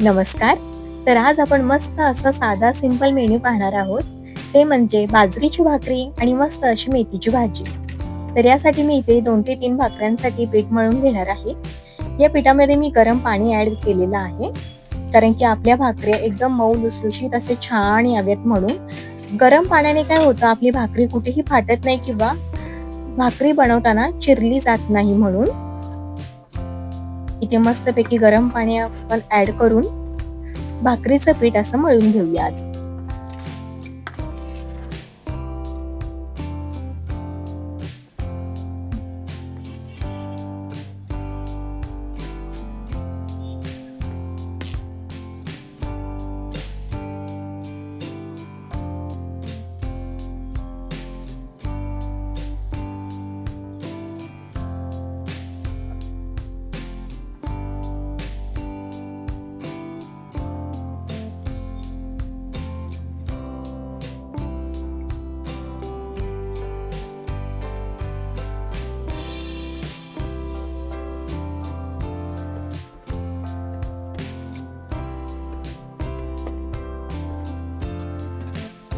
नमस्कार. तर आज आपण मस्त असा साधा सिंपल मेन्यू पाहणार आहोत. ते म्हणजे बाजरीची भाकरी आणि मस्त अशी मेथीची भाजी. तर यासाठी मी इथे दोन ते तीन भाकऱ्यांसाठी पीठ मळून घेणार आहे. या पिठामध्ये मी गरम पाणी ऍड केलेलं आहे. कारण की आपल्या भाकऱ्या एकदम मऊ लुसलुशीत असे छान याव्यात म्हणून. गरम पाण्याने काय होतं आपली भाकरी कुठेही फाटत नाही किंवा भाकरी बनवताना चिरली जात नाही म्हणून. इथे मस्तपैकी गरम पाणी आपण ऍड करून भाकरीचं पीठ असं मळून घेऊयात.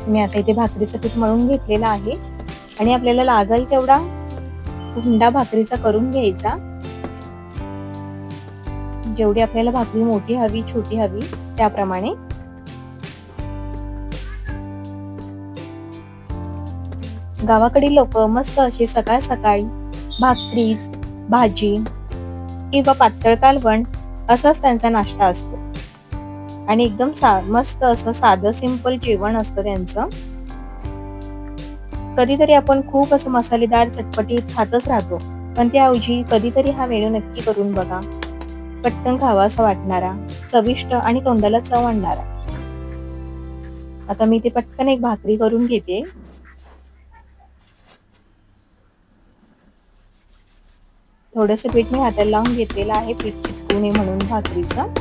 मी आता इथे भाकरीचं पीठ मळून घेतलेलं आहे. आणि आपल्याला लागेल तेवढा हुंडा भाकरीचा करून घ्यायचा. जेवढी आपल्याला भाकरी मोठी हवी छोटी हवी त्याप्रमाणे. गावाकडील लोक मस्त अशी सकाळ सकाळी भाकरी भाजी किंवा पातळ कालवण असाच त्यांचा नाश्ता असतो. आणि एकदम सा मस्त असं साधं सिंपल जेवण असतं त्यांचं. कधीतरी आपण खूप असं मसालेदार चटपटीत खातच राहतो. पण त्याऐवजी कधीतरी हा मेनू नक्की करून बघा. पटकन खावा असं वाटणारा चविष्ट आणि तोंडाला चव आणणारा. आता मी ते पटकन एक भाकरी करून घेते. थोडस पीठ मी हाताला लावून घेतलेलं आहे. पीठ चिटकू नये म्हणून भाकरीचं.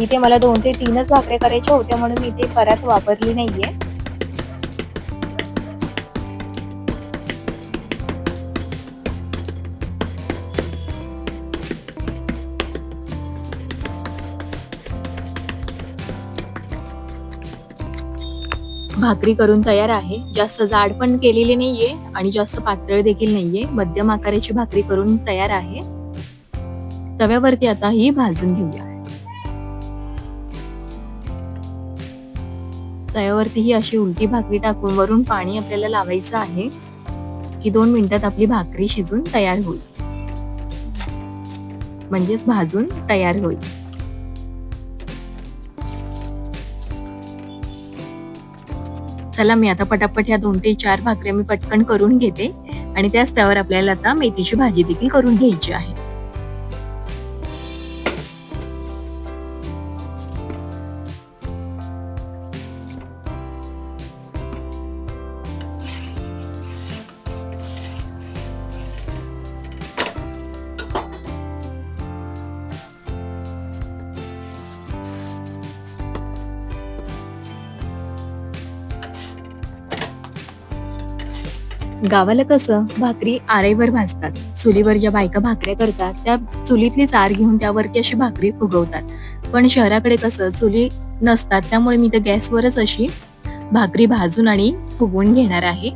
इथे मला दोन ते तीनच भाकऱ्या करायच्या होत्या म्हणून मी इथे परत वापरली नाहीये. भाकरी करून तयार आहे. जास्त जाड पण केलेली नाहीये आणि जास्त पातळ देखील नाहीये. मध्यम आकाराची भाकरी करून तयार आहे. तव्यावरती आता ही भाजून घेऊया. तव्यावरती ही अशी उलटी भाकरी टाकून वरून पाणी आपल्याला लावायचं आहे की दोन मिनिटात आपली भाकरी शिजून तयार होईल. म्हणजेच भाजून तयार होईल. चला मी आता पटापट ह्या दोन ते चार भाकऱ्या मी पटकन करून घेते आणि त्याच त्यावर आपल्याला आता मेथीची भाजी देखील करून घ्यायची आहे. गावाला कसं भाकरी आरेवर भाजतात. चुलीवर ज्या बायका भाकऱ्या करतात त्या चुलीतलीच आर घेऊन त्यावरती अशी भाकरी फुगवतात. पण शहराकडे कसं चुली नसतात त्यामुळे मी तर गॅसवरच अशी भाकरी भाजून आणि फुगवून घेणार आहे.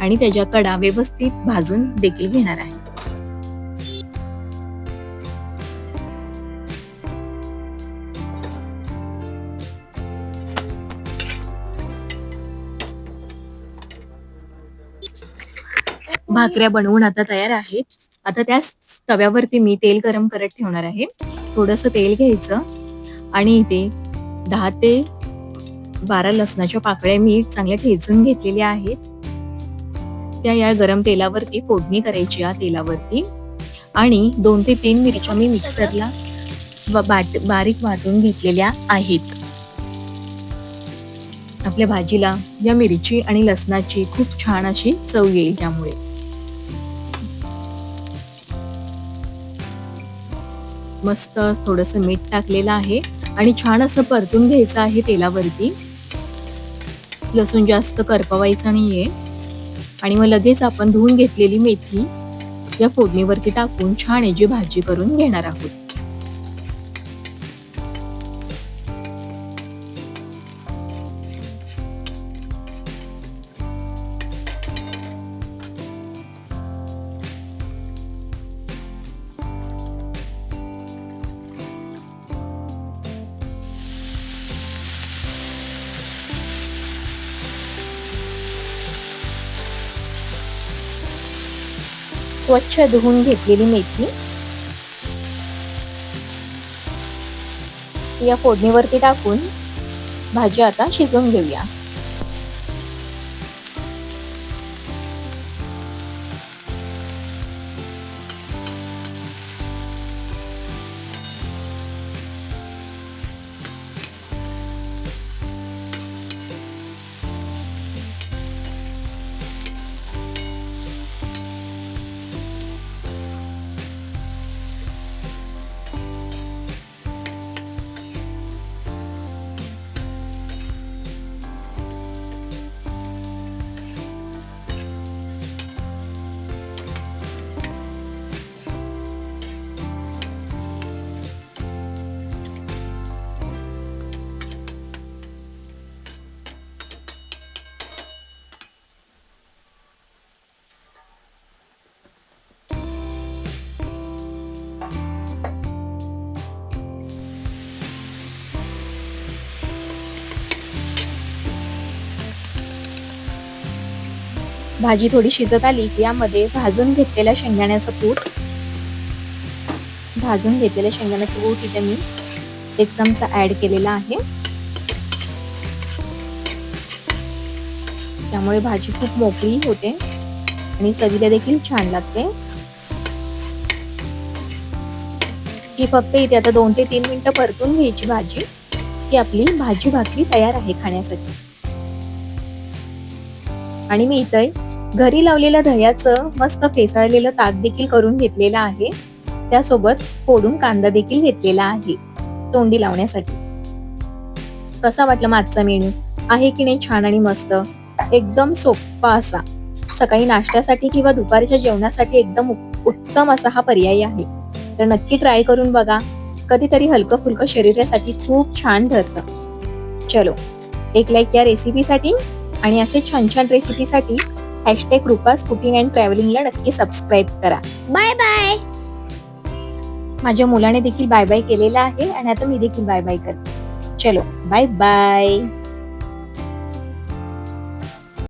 आणि त्याच्या कडा व्यवस्थित भाजून देखील घेणार आहे. भाकऱ्या बनवून आता तयार आहेत. आता त्या तव्यावरती मी तेल गरम करत ठेवणार आहे. थोडस तेल घ्यायचं आणि इथे दहा ते बारा लसणाच्या पाकळ्या मी चांगल्या ठेचून घेतलेल्या आहेत. त्या या गरम तेलावरती फोडणी करायची या तेलावरती. आणि दोन ते तीन मिरच्या मी मिक्सरला बाट बारीक वाटून घेतलेल्या आहेत. आपल्या भाजीला या मिरची आणि लसणाची खूप छान अशी चव येईल त्यामुळे. मस्त थोडस मीठ टाकलेलं आहे आणि छान असं परतून घ्यायचं आहे तेलावरती. लसूण जास्त करपवायचा नाहीये. आणि मग लगेच आपण धुवून घेतलेली मेथी या फोडणीवरती टाकून छान याची भाजी करून घेणार आहोत. स्वच्छ धुवून घेतलेली मेथी. या फोडणीवरती टाकून भाजी आता शिजवून घेऊया. भाजी थोडी शिजत आली की यामध्ये भाजून घेतलेल्या शेंगदाण्याचं कूट. भाजून घेतलेल्या शेंगदाण्याचं कूट इथे मी एक चमचा ऍड केलेला आहे. त्यामुळे भाजी खूप मोकळी होते आणि चवीला देखील छान लागते. ही फक्त इथे आता दोन ते तीन मिनिटं परतून घ्यायची भाजी की आपली भाजी भाकरी तयार आहे खाण्यासाठी. आणि मी इथे घरी लावलेल्या दह्याचं मस्त फेसाळलेलं ताक देखील करून घेतलेलं आहे. त्यासोबत फोडून कांदा देखील घेतलेला आहे तोंडी लावण्यासाठी. कसा वाटला आजचा मेनू? आहे की नाही छान आणि मस्त? एकदम सोप्पा असा. सकाळी नाश्त्यासाठी किंवा दुपारच्या जेवणासाठी एकदम उत्तम असा हा पर्याय आहे. तर नक्की ट्राय करून बघा. कधीतरी हलकं फुलकं शरीरासाठी खूप छान ठरतं. चलो एक लाईक या रेसिपीसाठी आणि असे छान छान रेसिपीसाठी हॅशटॅग रुपास कुकिंग अँड ट्रॅव्हलिंगला नक्की सबस्क्राईब करा. Bye bye. माझ्या मुलाने देखील बाय बाय केलेला आहे आणि आता मी देखील बाय बाय करते. चलो बाय बाय.